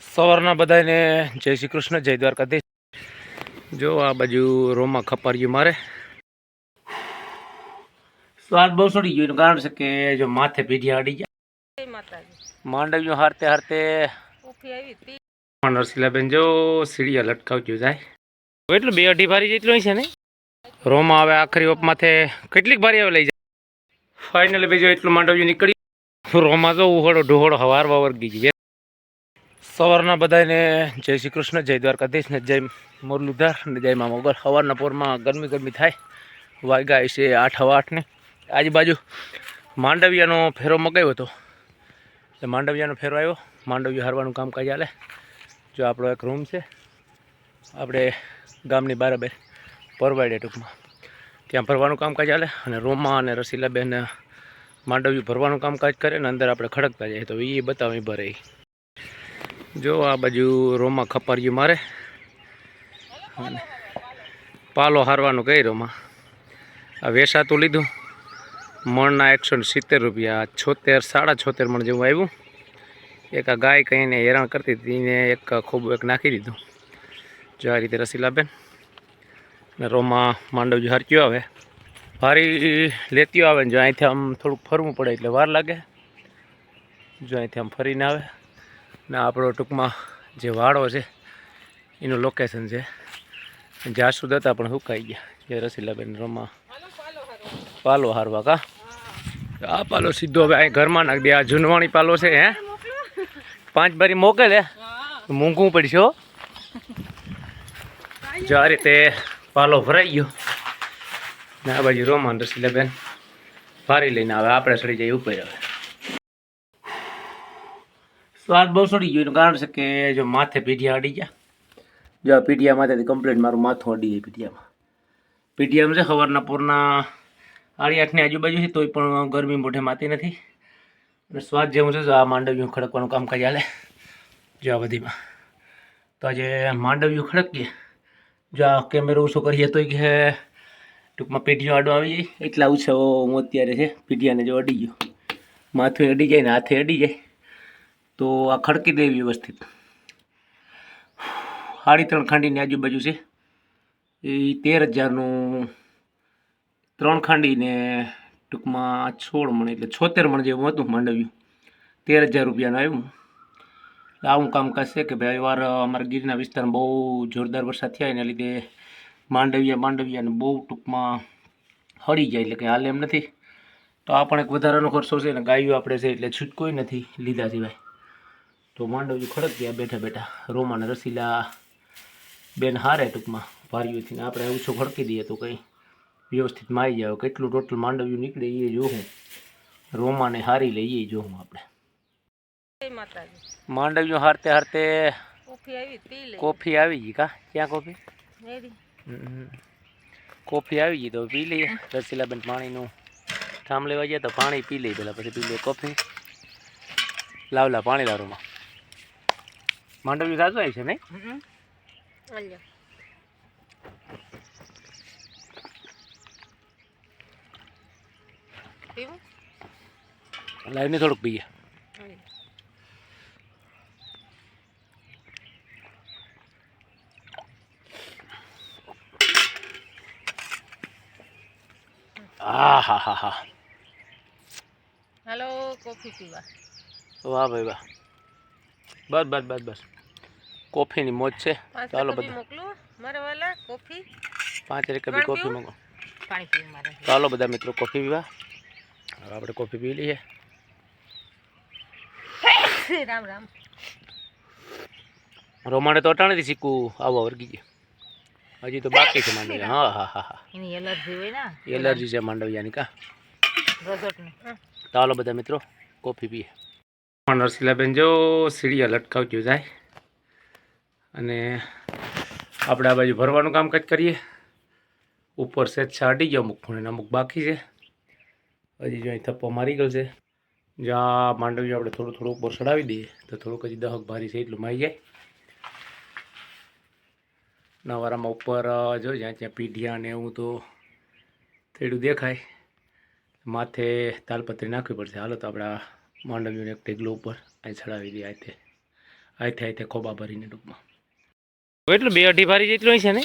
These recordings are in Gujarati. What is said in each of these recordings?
સવારના બધાને જય શ્રી કૃષ્ણ જય દ્વારકાધીશ. જો આ બાજુ રોમાં ખપાર્યું મારે. સ્વાદ બહુ સડી ગયો એનું કારણ છે કે જો માથે પીઢી અડી ગયા. માંડવ્યું હારતે હારતે નરસિલાબેન જો સીડીયા લટકાવતી જાય. એટલું બે અઢી ભારી જેટલું છે ને? રોમાં આવે આખરી ઓપ માથે કેટલીક ભારી આવે લઈ જાય. ફાઇનલી બીજો એટલું માંડવ્યું નીકળી. રોમાં તો ઉહોડો ઢોહોડો હવાર વાવર ગઈ સવારના બધાને જય શ્રી કૃષ્ણ, જય દ્વારકાધીશ ને જય મુરલીધર ને જય મા મોગલ. સવારના પોરમાં ગરમી ગરમી થાય વાગ્યા છે આઠ હવા આઠને આજુબાજુ માંડવિયાનો ફેરો મગાવ્યો હતો. એટલે માંડવિયાનો ફેરો આવ્યો, માંડવિયા હારવાનું કામકાજ ચાલે જો આપણો એક રૂમ છે, આપણે ગામની બરાબર પરવાડે ટૂંકમાં. ત્યાં ભરવાનું કામકાજ ચાલે અને રૂમમાં અને રસીલાબેન માંડવિયું ભરવાનું કામકાજ કરે ને અંદર આપણે ખડકતા જાય તો એ બતાવી ભરે. જો આ બાજુ રોમાં ખપાર્યું મારે. પાલો હારવાનું કઈ રોમાં? આ વેસાતું લીધું. મણના એકસો સિત્તેર રૂપિયા, છોતેર, સાડા છોતેર મણ જેવું આવ્યું. એક આ ગાય કહીને હેરાન કરતી હતી, એને એક ખૂબ એક નાખી દીધું. જો આ રીતે રસીલાબેન ને રોમાં માંડવજી હરક્યો આવે. ભારી લેતીઓ આવે ને જો અહીંથી આમ થોડુંક ફરવું પડે એટલે વાર લાગે. જો અહીંથી આમ ફરીને આવે. ને આપણો ટૂંકમાં જે વાડો છે, એનું લોકેશન છે. જાસુદ હતા પણ સુકાઈ ગયા. જે રસીલાબેન રમા પાલો હારવા કા? આ પાલો સીધો હવે અહીં ઘરમાં નાખી દે. આ જૂનવાણી પાલો છે, હે? પાંચ બારી મોકલે? તો મૂંઘવું પડશે જો આ રીતે પાલો ભરાઈ ગયો. ને આ બાજુ રોમાન રસીલાબેન. ભારી લઈને આવે. આપણે સડી જઈએ ઉપર હવે. સ્વાદ બહુ સડી ગયો એનું કારણ છે કે જો માથે પીઢિયા અડી ગયા. જો આ પીઢિયા માથેથી કમ્પ્લેટ મારું માથું અડી જાય પીઢિયામાં. પીઢિયામાં છે સવારના પૂરના આડી આઠની આજુબાજુ છે તોય પણ ગરમી મોઢે માતી નથી. અને સ્વાદ જેવું છે તો આ માંડવ્યું ખડકવાનું કામકાજ ચાલે જો આ બધીમાં. તો આજે માંડવ્યું ખડકીએ. જો આ કેમેરો ઓછો કરીએ તોય કે ટૂંકમાં પીઢિયો આડો આવી જાય. એટલા ઓછો હું અત્યારે છે પીઢિયાને જો અડી ગયો. માથું અડી જાય ને હાથે અડી જાય. તો આ ખડકી દે વ્યવસ્થિત. સાડી ત્રણ ખાંડીની આજુબાજુ છે. એ તેર હજારનું ત્રણ ખાંડીને ટૂંકમાં સોળ મણ એટલે છોતેર મણ જેવું હતું માંડવ્યું. તેર હજાર રૂપિયાનું આવ્યું. આવું કામકાજ છે કે ભાઈ વાર અમારા ગીરના વિસ્તારમાં બહુ જોરદાર વરસાદ થયા એના લીધે માંડવિયા માંડવિયાને બહુ ટૂંકમાં હળી જાય એટલે કે હાલ એમ નથી. તો આ પણ એક વધારાનો ખર્ચો છે ને ગાયો આપણે છે એટલે છૂટકોય નથી લીધા સિવાય. તો માંડવજી ખડક ગયા બેઠા બેઠા. રોમાને રસીલા બેન હારે ટૂંકમાં ભારીઓથી ને આપણે ઓછો ખડકી દઈએ તો કંઈ વ્યવસ્થિત માઈ જાવ કેટલું ટોટલ માંડવ્યું નીકળે એ જોહું. રોમાને હારી લઈએ જોવું આપણે. માંડવ્યું હારતે હારતે કોફી આવી ગઈ કા? ક્યાં કોફી? કોફી આવી ગઈ તો પી લઈએ. રસીલાબેન પાણીનું કામ લેવા ગયા તો પાણી પી લઈએ. પહેલાં પછી પી લઈએ કોફી. લાવલા પાણી લાવરોમાં માંડવ્યું સાચું આવી છે નહીં? લાવીને થોડુંક પીએ. હા હા હા હા. હાલો કોફી પીવા. વાહ ભાઈ વાહ. બસ બસ બસ બસ. કોફીની મોજ છે. ચાલો બધા. પાંચ રેકબી કોફી મારે. ચાલો બધા મિત્રો કોફી પીવા. હવે આપણે કોફી પી લઈએ. રામ રામ. રોમાણે તો અટાણેથી શીખવું આવવા વર્ગી ગયું. હજી તો બાકી છે માંડવિયા. હા હા હા હા એની એલર્જી હોય ને? એલર્જી છે માંડવિયાની કા. ચાલો બધા મિત્રો કોફી પીએ. નરસિલાબેન, જો સીડિયા લટકાવજો જાય. અને આપણે આ બાજુ ભરવાનું કામકાજ કરીએ. ઉપર સેજ છાટી ગયો અમુક ખૂણે અમુક બાકી છે. હજી જો અહીં થપ્પો મારી ગયો છે. જ્યાં માંડવી આપણે થોડું થોડું ઉપર ચડાવી દઈએ, તો થોડુંક હજી દહક ભારી છે એટલું માઈ જાય. નવારામાં ઉપર જો જ્યાં ત્યાં પીઢિયા ને એવું તો થોડું દેખાય. માથે તાલપત્રી નાખવી પડશે. હાલો તો આપણે આ માંડવીઓને એક ટેગલો ઉપર અહીં ચડાવી દઈએ આ રીતે આથી આથી ખોબા ભરીને ટૂંકમાં. એટલું બે અઢી ભારી જેટલું છે ને?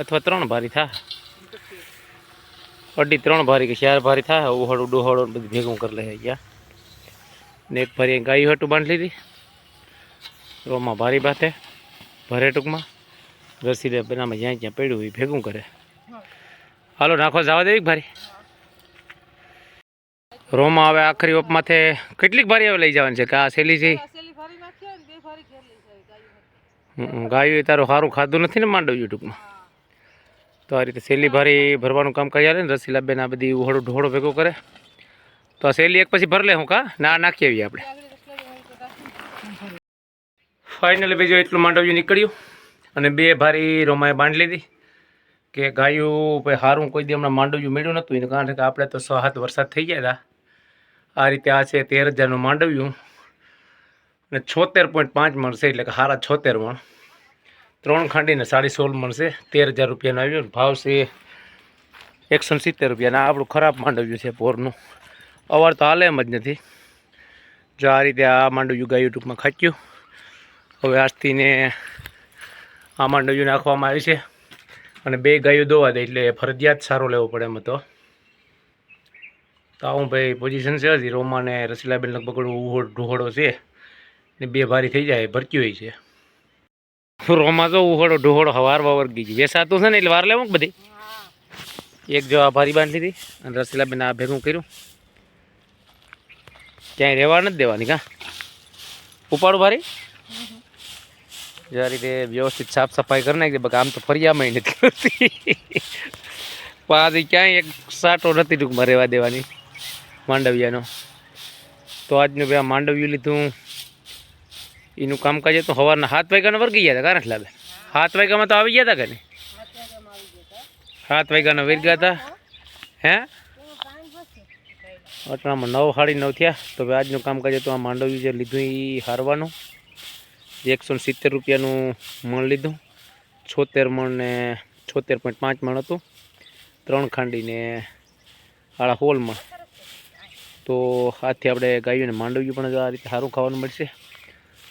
અથવા ત્રણ ભારી થાય? અઢી ત્રણ ભારી કે ચાર ભારી થાય? ઉહળું ડુહળું બધું ભેગું કરી લે ગયા ને એક ભારી ગાયું હટું બાંધી લીધી. રોમાં ભારી બાથે ભરે ટૂંકમાં. રસી લે બનામાં જ્યાં જ્યાં પડ્યું એ ભેગું કરે. હાલો, નાખો, જવા એક ભારી. રોમાં હવે આખરી ઓપમાંથી કેટલીક ભારી હવે લઈ જવાની છે? કે આ સેલી છે હમ, ગાયું તારું સારું ખાધું નથી ને માંડવ્યું યુટ્યુબમાં? તો આ રીતે સેલી ભારી ભરવાનું કામ કરી આવે ને રસીલાબેન આ બધી ઉહળો ઢોળો ભેગો કરે. તો આ સેલી એક પછી ભર લે હું કા? ના નાખી આવીએ આપણે. ફાઇનલી બીજું એટલું માંડવ્યું નીકળ્યું અને બે ભારી રોમાએ બાંધી લીધી કે ગાયું ભાઈ સારું કોઈ દી હમણાં માંડવ્યું મેળ્યું નહોતું. એને કારણ કે આપણે તો સો હાથ વરસાદ થઈ ગયા હતા. આ રીતે આ છે તેર હજારનું માંડવ્યું. અને છોતેર પોઈન્ટ પાંચ મળશે એટલે કે હારા છોતેર મણ. ત્રણ ખાંડીને સાડી સોળ મળશે. તેર હજાર રૂપિયાનું આવ્યું ભાવ છે એકસો સિત્તેર રૂપિયાના. આપણું ખરાબ માંડવ્યું છે પોરનું. અવાર તો હાલે એમ જ નથી. જો આ રીતે આ માંડવ્યું ગાયું ટૂંકમાં ખાચ્યું. હવે આજથીને આ માંડવ્યું નાખવામાં આવે છે. અને બે ગાયો દોવા દે એટલે ફરજિયાત સારો લેવો પડે એમ તો તો આવું ભાઈ પોઝિશન છે હજી. રોમાને રસીલાબેન લગભગ ઉહોડ ઢોહડો છે. ને બે ભારી થઈ જાય, ભરતી હોય છે. રોમા તો ઉહોડો ઢોહડો હવાર વાવર ગઈ છે વેસાતું છે ને એટલે વાર લેવું બધી. એક જો આ ભારી બાંધી હતી અને રસીલાબેન આ ભેગું કર્યું. ક્યાંય રહેવા નથી દેવાની કા? ઉપાડું ભારી. જે રીતે વ્યવસ્થિત સાફ સફાઈ કરી નાખી બાકી આમ તો ફરિયામાં નથી કરતી ક્યાંય એક સાટો નથી ટૂંકમાં રહેવા દેવાની. માંડવિયાનો. તો આજનું ભાઈ માંડવ્યું લીધું. એનું કામકાજ હતું સવારના સાત વાગ્યાના વર્ગી ગયા હતા કારણ લાગે. સાત વાગ્યામાં તો આવી ગયા હતા કે નહીં? સાત વાગ્યાના વર્ગ્યા હતા. હે? અટણામાં નવ સાડી નવ થયા. તો ભાઈ આજનું કામકાજ હતું આ માંડવ્યું જે લીધું એ હારવાનું. એકસો સિત્તેર રૂપિયાનું મણ લીધું. છોતેર મણ ને છોતેર પોઈન્ટ પાંચ મણ હતું. ત્રણ ખાંડીને આળા હોલમાં તો આજથી આપણે ગાયું અને માંડવ્યું પણ આ રીતે સારું ખાવાનું મળશે.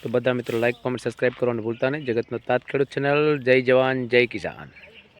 તો બધા મિત્રો લાઇક કોમેન્ટ સબસ્ક્રાઈબ કરવાનું ભૂલતા નહીં. જગતનો તાત ખેડૂત ચેનલ જય જવાન, જય કિસાન.